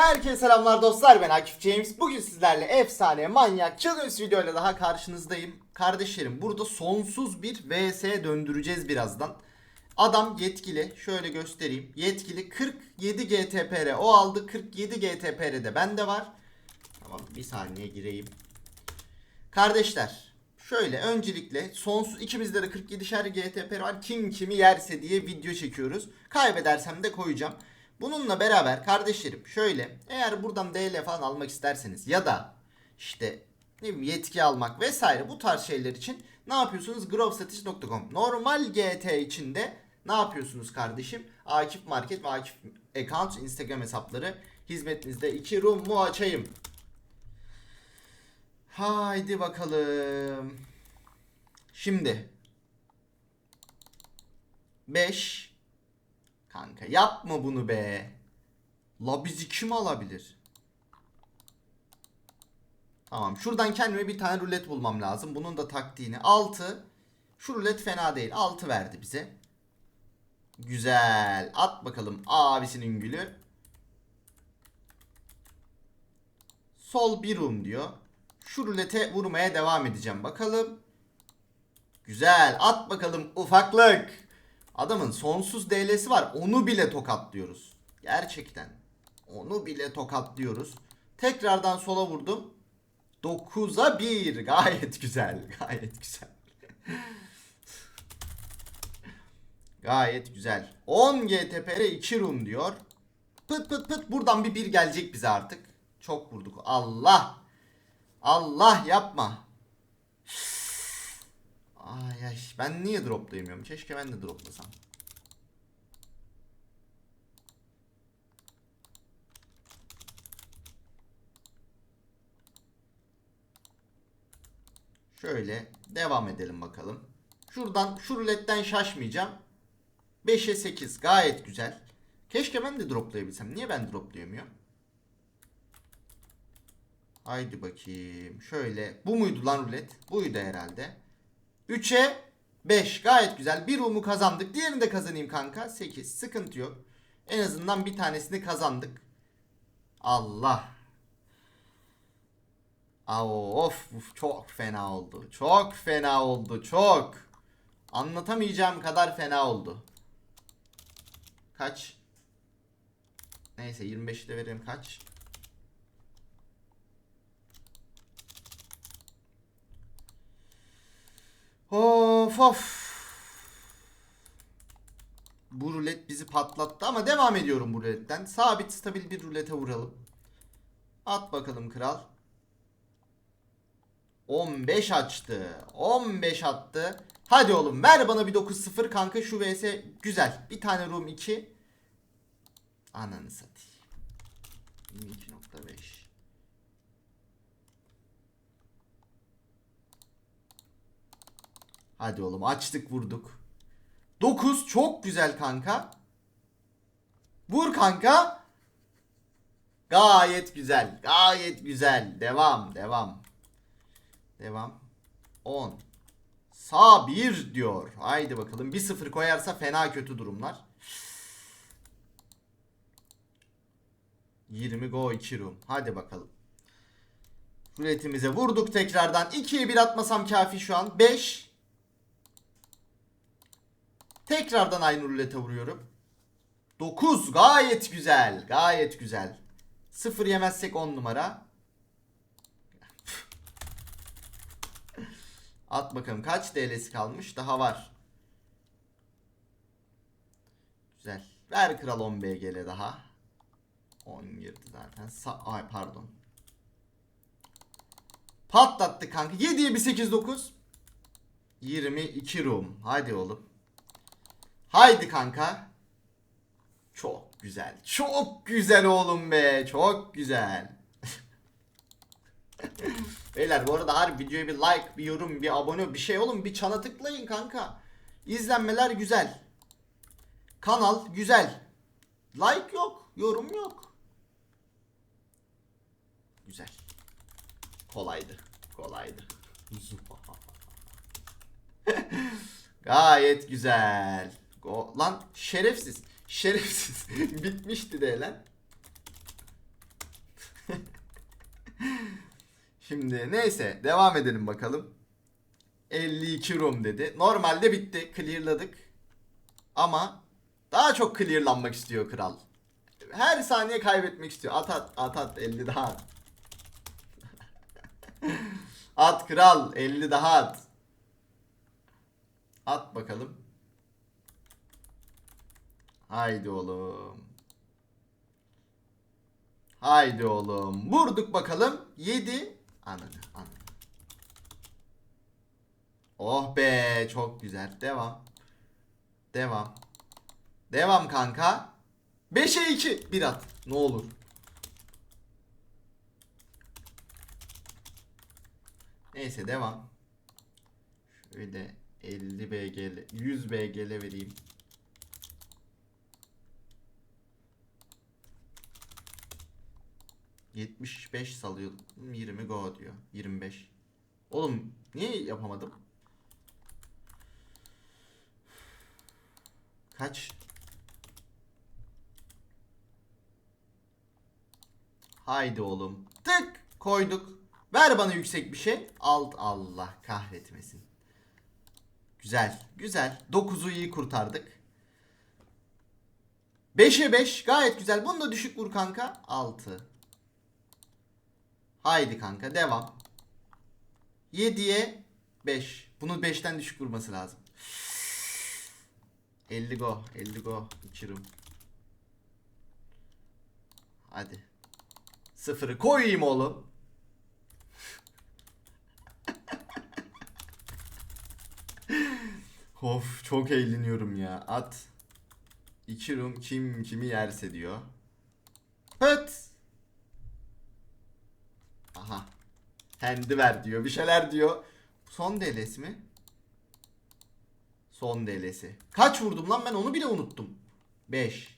Herkese selamlar dostlar ben Akif James. Bugün sizlerle efsane, manyak, challenge videoyla daha karşınızdayım. Kardeşlerim burada sonsuz bir VS döndüreceğiz birazdan. Adam yetkili, şöyle göstereyim. Yetkili 47 GTPR o aldı. 47 GTPR de bende var. Tamam bir saniye gireyim. Kardeşler şöyle öncelikle sonsuz ikimizde de 47'şer GTP var. Kim kimi yerse diye video çekiyoruz. Kaybedersem de koyacağım. Bununla beraber kardeşlerim şöyle eğer buradan DL falan almak isterseniz ya da işte ne bileyim yetki almak vesaire bu tarz şeyler için ne yapıyorsunuz? growstrategy.com Normal GT içinde ne yapıyorsunuz kardeşim? Akif Market ve Akif Account Instagram hesapları hizmetinizde. iki room mu açayım? Haydi bakalım. Şimdi 5 Kanka yapma bunu be. La bizi kim alabilir? Tamam şuradan kendime bir tane rulet bulmam lazım. Bunun da taktiğini 6. Şu rulet fena değil. 6 verdi bize. Güzel. At bakalım abisinin gülü. Sol bir rum diyor. Şu rulete vurmaya devam edeceğim bakalım. Güzel. At bakalım ufaklık. Adamın sonsuz DL'si var. Onu bile tokatlıyoruz. Gerçekten. Onu bile tokatlıyoruz. Tekrardan sola vurdum. 9'a 1. Gayet güzel. Gayet güzel. Gayet güzel. 10 GTPR 2 rum diyor. Pıt pıt pıt buradan bir bir gelecek bize artık. Çok vurduk. Allah. Allah yapma. Ay ay ben niye droplayamıyorum? Keşke ben de droplasam. Şöyle devam edelim bakalım. Şuradan şu ruletten şaşmayacağım. 5'e 8 gayet güzel. Keşke ben de droplayabilsem. Niye ben droplayamıyorum? Haydi bakayım. Şöyle. Bu muydu lan rulet? Buydu herhalde. 3'e 5. Gayet güzel. Bir umu kazandık. Diğerini de kazanayım kanka. 8. Sıkıntı yok. En azından bir tanesini kazandık. Allah. Of, çok fena oldu. Çok fena oldu. Çok. Anlatamayacağım kadar fena oldu. Kaç? Neyse 25'i de vereyim kaç? Of of. Bu rulet bizi patlattı ama devam ediyorum bu ruletten. Sabit stabil bir rulete vuralım. At bakalım kral. 15 açtı. 15 attı. Hadi oğlum ver bana bir 9-0 kanka şu vs güzel. Bir tane room 2. Ananı satayım. 22.5 Hadi oğlum açtık vurduk. 9 çok güzel kanka. Vur kanka. Gayet güzel. Gayet güzel. Devam devam. Devam. 10. Sağ 1 diyor. Haydi bakalım. 1-0 koyarsa fena kötü durumlar. 20 go 2 room. Hadi bakalım. Ruletimize vurduk tekrardan. 2'ye 1 atmasam kafi şu an. 5. Tekrardan aynı rulete vuruyorum. 9 gayet güzel. Gayet güzel. 0 yemezsek 10 numara. At bakalım kaç DL'si kalmış? Daha var. Güzel. Ver kral 10 BGL daha. 10 girdi zaten. Sa Ay pardon. Patlattı kanka. 7'ye bir 8 9. 22 room. Hadi oğlum. Haydi kanka. Çok güzel. Çok güzel oğlum be. Çok güzel. Beyler bu arada her videoya bir like, bir yorum, bir abone, bir şey olun. Bir çana tıklayın kanka. İzlenmeler güzel. Kanal güzel. Like yok, yorum yok. Güzel. Kolaydı. Kolaydı. Gayet güzel. Go lan şerefsiz. Şerefsiz. Bitmişti de lan. Şimdi neyse devam edelim bakalım. 52 room dedi. Normalde bitti. Clearladık. Ama daha çok clearlanmak istiyor kral. Her saniye kaybetmek istiyor. At at at at 50 daha at. at kral 50 daha at. At bakalım. Haydi oğlum. Haydi oğlum. Vurduk bakalım. 7. Ananı ananı. Oh be çok güzel. Devam. Devam. Devam kanka. 5'e 2. Bir at. Ne olur. Neyse devam. Şöyle 50 BGL, 100 BGL vereyim. ...75 salıyor. 20 go diyor. 25. Oğlum niye yapamadım? Kaç? Haydi oğlum. Tık koyduk. Ver bana yüksek bir şey. Alt Allah kahretmesin. Güzel. Güzel. 9'u iyi kurtardık. 5'e 5 gayet güzel. Bunu da düşük vur kanka. 6. Haydi kanka devam. 7'ye 5. Bunu 5'ten düşük vurması lazım. 50 go. 50 go. İçirim. Hadi. Sıfırı koyayım oğlum. of çok eğleniyorum ya. At. İki room kim kimi yerse diyor. Hıt. Aha. Kendi ver diyor. Bir şeyler diyor. Son DLS mi? Son DLS'i. Kaç vurdum lan ben onu bile unuttum. 5.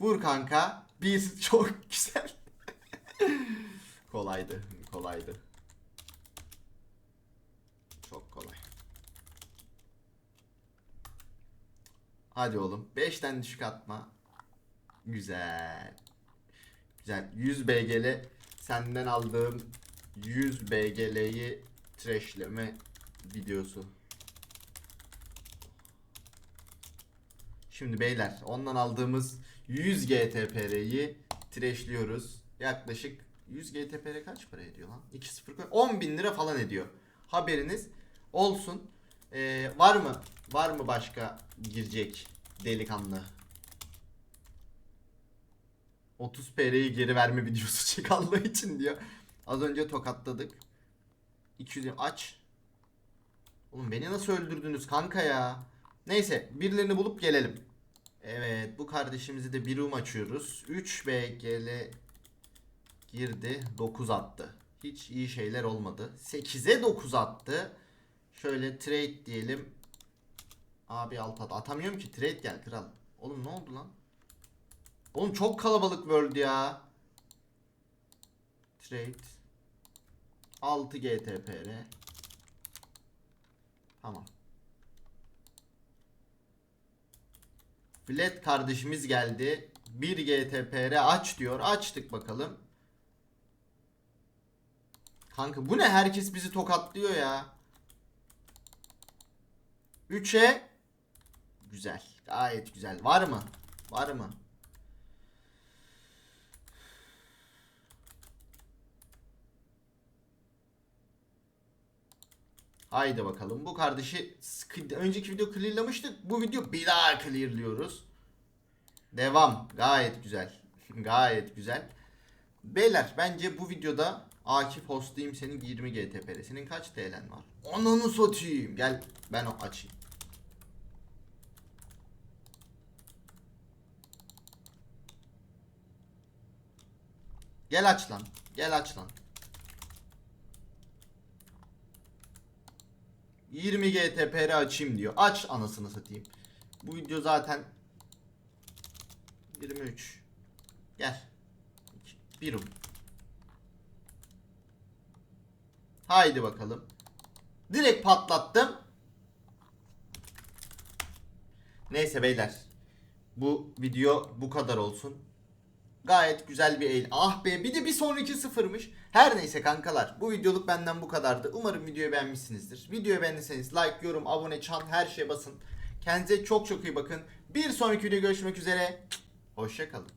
Vur kanka. 1 çok güzel. kolaydı. Kolaydı. Çok kolay. Hadi oğlum. 5'ten düşük atma. Güzel. Güzel. 100 BGL senden aldığım 100 BGL'yi trashleme videosu. Şimdi beyler ondan aldığımız 100 GTPR'yi trashliyoruz. Yaklaşık 100 GTPR kaç para ediyor lan? 2.0 koy- 10 bin lira falan ediyor. Haberiniz olsun. Ee, var mı? Var mı başka girecek delikanlı? 30 PR'yi geri verme videosu çek Allah için diyor. Az önce tokatladık. 200 aç. Oğlum beni nasıl öldürdünüz kanka ya? Neyse birilerini bulup gelelim. Evet bu kardeşimizi de bir room açıyoruz. 3 BGL girdi 9 attı. Hiç iyi şeyler olmadı. 8'e 9 attı. Şöyle trade diyelim. Abi alt at. Atamıyorum ki trade gel kral. Oğlum ne oldu lan? Oğlum çok kalabalık world ya. Trade. 6 GTPR. Tamam. Flat kardeşimiz geldi. 1 GTPR aç diyor. Açtık bakalım. Kanka bu ne? Herkes bizi tokatlıyor ya. 3'e Güzel. Gayet güzel. Var mı? Var mı? Haydi bakalım. Bu kardeşi önceki video clearlamıştık. Bu video bir daha clearlıyoruz. Devam. Gayet güzel. Gayet güzel. Beyler bence bu videoda Akif hostlayayım senin 20 GTP'de. Senin kaç TL'n var? Ananı satayım. Gel ben o açayım. Gel aç lan. Gel aç lan. 20 GTPR açayım diyor. Aç anasını satayım. Bu video zaten 23. Gel. Birim. Haydi bakalım. Direkt patlattım. Neyse beyler. Bu video bu kadar olsun. Gayet güzel bir el. Ah be bir de bir sonraki sıfırmış. Her neyse kankalar bu videoluk benden bu kadardı. Umarım videoyu beğenmişsinizdir. Videoyu beğendiyseniz like, yorum, abone, çan her şeye basın. Kendinize çok çok iyi bakın. Bir sonraki videoda görüşmek üzere. Hoşçakalın.